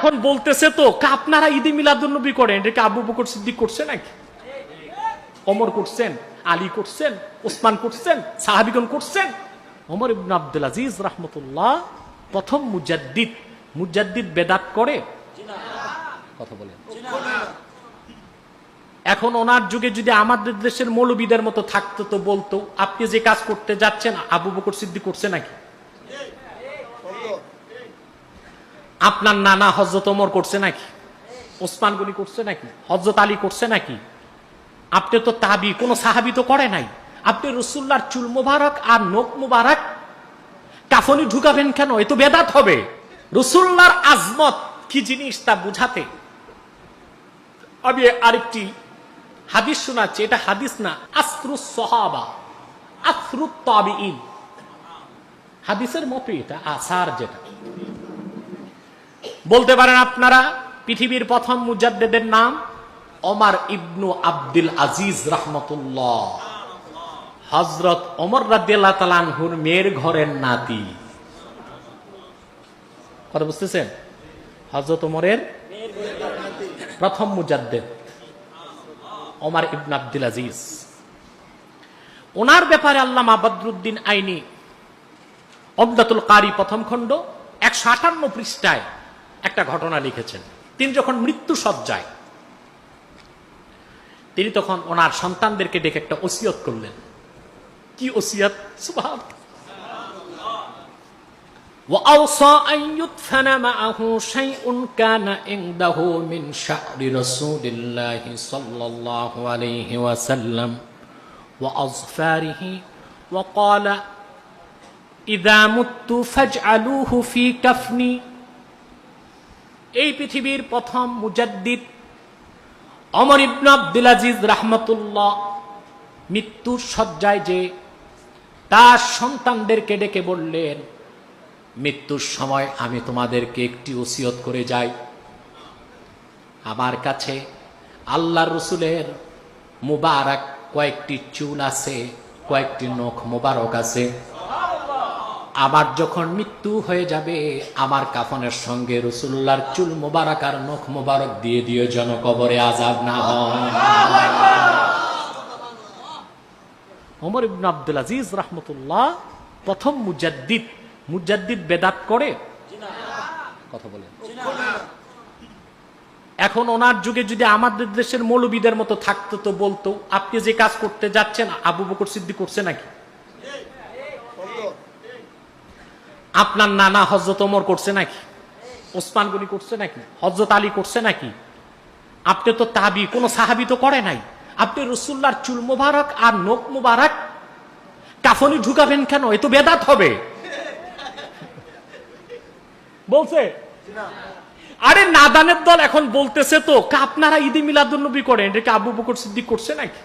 এখন বলতেছে তো আপনারা ঈদে মিলাদুন্নবী করেন? এটাকে আবু বকর সিদ্দিক করছে নাকি? অমর করছেন, আলী করছেন, ওসমান করছেন, সাহাবিগণ করছেন। অমর ইবন আব্দুল আজিজ রহমতুল্লাহ প্রথম মুজাদ্দিদ। মুজাদ্দিদ বেদাত করে? কথা বলেন। এখন ওনার যুগে যদি আমাদের দেশের মৌলবীদের মতো থাকতো তো বলতো, আপনি যে কাজ করতে যাচ্ছেন, আবু বকর সিদ্দিক করছে নাকি? আপনার নানা হজরত ওমর করছে নাকি? ওসমান গনি করছে নাকি? হজরত আলী করছে নাকি? আপনি তো তাবি, কোন সাহাবি তো করে নাই। আপনি রসুল্লার চুল মুবারক আর নোক মোবারক কাফনি ঢুকাবেন কেন? এ তো বেদাত হবে। রসুল্লার আজমত কি জিনিস তা বুঝাতে? আমি আরেকটি হাদিস শোনাচ্ছি। এটা হাদিস না, আশ্রু সহাবা, আশ্রু তাবিইন হাদিসের মতো এটা, আসার যেটা। বলতে পারেন আপনারা, পৃথিবীর প্রথম মুজাদ্দেদের নাম ওমর ইবনু আব্দুল আজিজ রহমতুল্লাহ। হজরত ওমর রাদিয়াল্লাহু তাআলা আনহুর মেয়ের ঘরের নাতি। কথা বুঝতেছেন? হজরত ওমরের প্রথম মুজাদ্দেদ, ওমর ইবন আব্দুল আজিজ। ওনার ব্যাপারে আল্লামা বদরুদ্দিন আইনি অবদাতুল কারি প্রথম খণ্ড একশো আটান্ন পৃষ্ঠায় একটা ঘটনা লিখেছেন তিনি যখন মৃত্যু সজ্জায় তিনি তখন ওনার সন্তানদেরকে ডেকে একটা ওসিয়ত করলেন কি ওসিয়ত সুবহান وأوصى أن يدفن معه شيء كان عنده من شعر رسول الله صلى الله عليه وسلم وأظفاره وقال إذا مت فاجعلوه في كفني এই পৃথিবীর প্রথম মুজাদ্দিদ অমর ইবন আব্দুল আজিজ রাহমাতুল্লাহ মৃত্যুর শয্যায় যে তার সন্তানদেরকে ডেকে বললেন, মৃত্যুর সময় আমি তোমাদেরকে একটি ওসিয়ত করে যাই। আমার কাছে আল্লাহ রসুলের মুবারক কয়েকটি চুল আছে, কয়েকটি নখ মুবারক আছে। আমার যখন মৃত্যু হয়ে যাবে, আমার কাফনের সঙ্গে রসুল্লাহর চুল মোবারক আর নখ মোবারক দিয়ে দিও যেন কবরে আজাব না ওমর ইবন আব্দুল আজিজ রহমতুল্লাহ প্রথম মুজাদ্দিদ মুজাদ্দিদ বেদাত করে। কথা বলেন। এখন ওনার যুগে যদি আমাদের দেশের মৌলবীদের মতো থাকতো তো বলতো, আপনি যে কাজ করতে যাচ্ছেন, আবু বকর সিদ্দিক করছে নাকি? আপনার নানা হজরত ওমর করছে নাকি? ওসমান গনি করছে নাকি? হজরত আলী করছে নাকি? আপনি তো তাবি, কোন সাহাবি তো করে নাই। আপনি রসুল্লার চুল মোবারক আর নোক মোবারক কাফনি ঢুকাবেন কেন? এ তো বেদাত হবে। বলছে, আরে নাদানের দল এখন বলতেছে তো আপনারা ঈদে মিলাদুন্নবী করেন? এটাকে আবু বকর সিদ্দিক করছে নাকি?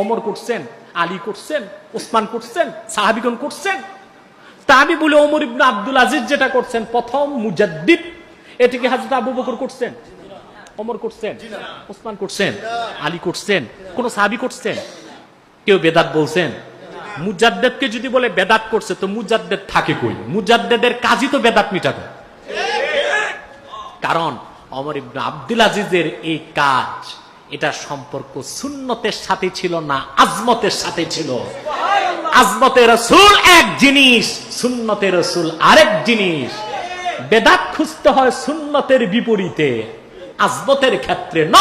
অমর করছেন, আলী করছেন, ওসমান করছেন, সাহাবিগণ করছেন? তাবি বলে ওমর ইবনে আব্দুল আজিজ যেটা করছেন, প্রথম মুজাদ্দিদ। এটিকে হাজরত আবু বকর করছেন? অমর করছেন? ওসমান করছেন? আলী করছেন? কোন সাহাবি করছেন? কেউ বেদাত বলছেন? মুজাদ্দেদকে যদি বলে বেদাত করছে, তো মুজাদ্দেদ থাকে কই? মুজাদ্দেদের কাজই তো বেদাত মিটানো কারণ অমর ইবনে আব্দুল আজিজের এই কাজ, এটা সম্পর্ক সুন্নতের সাথে ছিল না, আজমতের সাথে ছিল। আজমতের রসুল এক জিনিস, সুন্নতে রসুল আরেক জিনিস। বেদাত খুঁজতে হয় সুন্নতের বিপরীতে, আজমতের ক্ষেত্রে ন